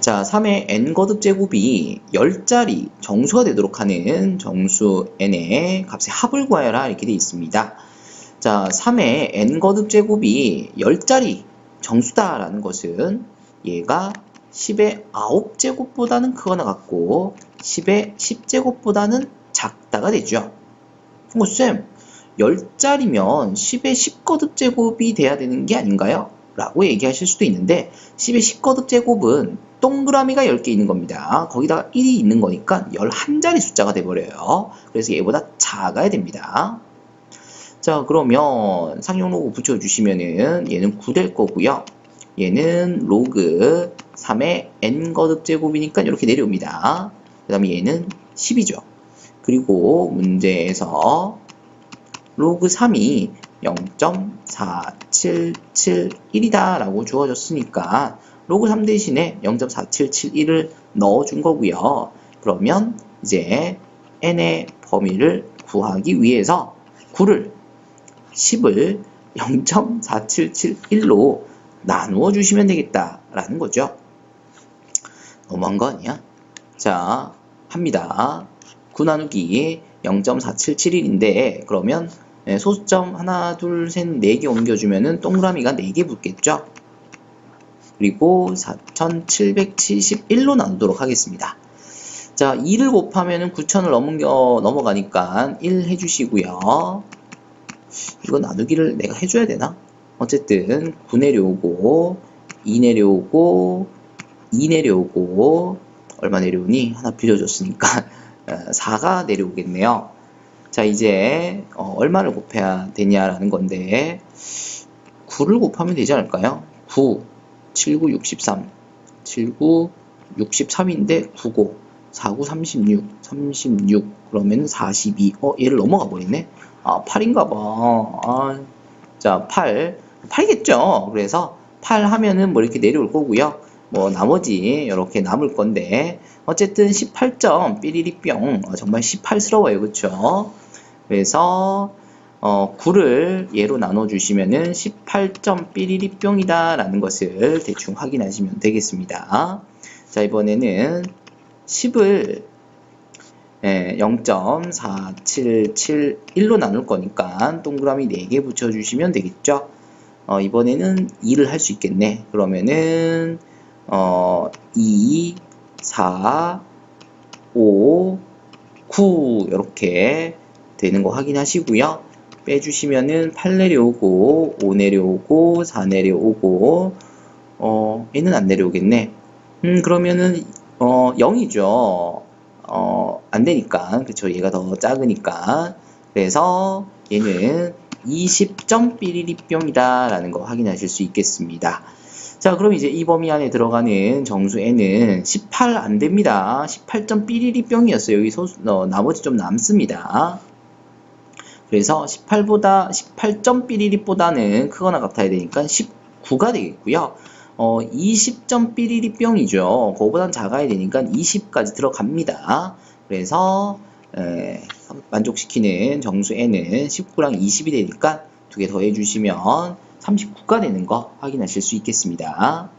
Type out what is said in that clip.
자, 3의 n 거듭 제곱이 10자리 정수가 되도록 하는 정수 n의 값의 합을 구하여라 이렇게 되어 있습니다. 자, 3의 n 거듭 제곱이 10자리 정수다라는 것은 얘가 10의 9제곱보다는 크거나 같고 10의 10제곱보다는 작다가 되죠. 어, 쌤, 10자리면 10의 10거듭 제곱이 돼야 되는 게 아닌가요? 라고 얘기하실 수도 있는데 10의 10거듭 제곱은 동그라미가 10개 있는 겁니다. 거기다가 1이 있는 거니까 11자리 숫자가 돼버려요. 그래서 얘보다 작아야 됩니다. 자 그러면 상용 로그 붙여주시면은 얘는 9 될 거고요. 얘는 로그 3의 n 거듭 제곱이니까 이렇게 내려옵니다. 그 다음에 얘는 10이죠. 그리고 문제에서 로그 3이 0.4771이다 라고 주어졌으니까 로그 3 대신에 0.4771을 넣어준 거고요. 그러면 이제 n의 범위를 구하기 위해서 9를 10을 0.4771로 나누어 주시면 되겠다라는 거죠. 너무한 거 아니야? 자, 합니다. 9 나누기 0.4771인데 그러면 네, 소수점 하나, 둘, 셋, 네 개 옮겨주면은 동그라미가 네 개 붙겠죠? 그리고 4771로 나누도록 하겠습니다. 자, 2를 곱하면은 9000을 넘겨, 넘어가니까 1 해주시고요. 이거 나누기를 내가 해줘야 되나? 어쨌든 9 내려오고 2 내려오고 2 내려오고 얼마 내려오니? 하나 빌려줬으니까 4가 내려오겠네요. 자 이제 어, 얼마를 곱해야 되냐라는 건데 9를 곱하면 되지 않을까요? 9, 7, 9, 63 7, 9, 63인데 9, 9 4, 9, 36 36 그러면 42 어? 얘를 넘어가 버리네? 아 8인가 봐. 아, 자 8, 8겠죠? 그래서 8 하면은 뭐 이렇게 내려올 거고요 뭐 나머지 이렇게 남을 건데 어쨌든 18점 삐리리뿅. 어, 정말 18스러워요. 그쵸? 그래서 어, 9를 얘로 나눠주시면은 18점 삐리리뿅이다 라는 것을 대충 확인하시면 되겠습니다. 자 이번에는 10을 예, 0.4771로 나눌 거니까 동그라미 4개 붙여주시면 되겠죠? 어, 이번에는 2를 할 수 있겠네. 그러면은 어, 2, 4, 5, 9 이렇게 되는 거 확인하시고요. 빼주시면은 8 내려오고 5 내려오고 4 내려오고 어 얘는 안 내려오겠네. 음 그러면은 어 0이죠. 어 안 되니까 그쵸 얘가 더 작으니까 그래서 얘는 20점 삐리리뿅이다 라는 거 확인하실 수 있겠습니다. 자, 그럼 이제 이 범위 안에 들어가는 정수 n은 18 안 됩니다. 18점 삐리리 뿅이었어요. 여기 소수, 어, 나머지 좀 남습니다. 그래서 18보다 18점 삐리리보다는 크거나 같아야 되니까 19가 되겠고요. 어, 20점 삐리리 뿅이죠. 그거보단 작아야 되니까 20까지 들어갑니다. 그래서 에, 만족시키는 정수 n은 19랑 20이 되니까 두 개 더해 주시면 39가 되는 거 확인하실 수 있겠습니다.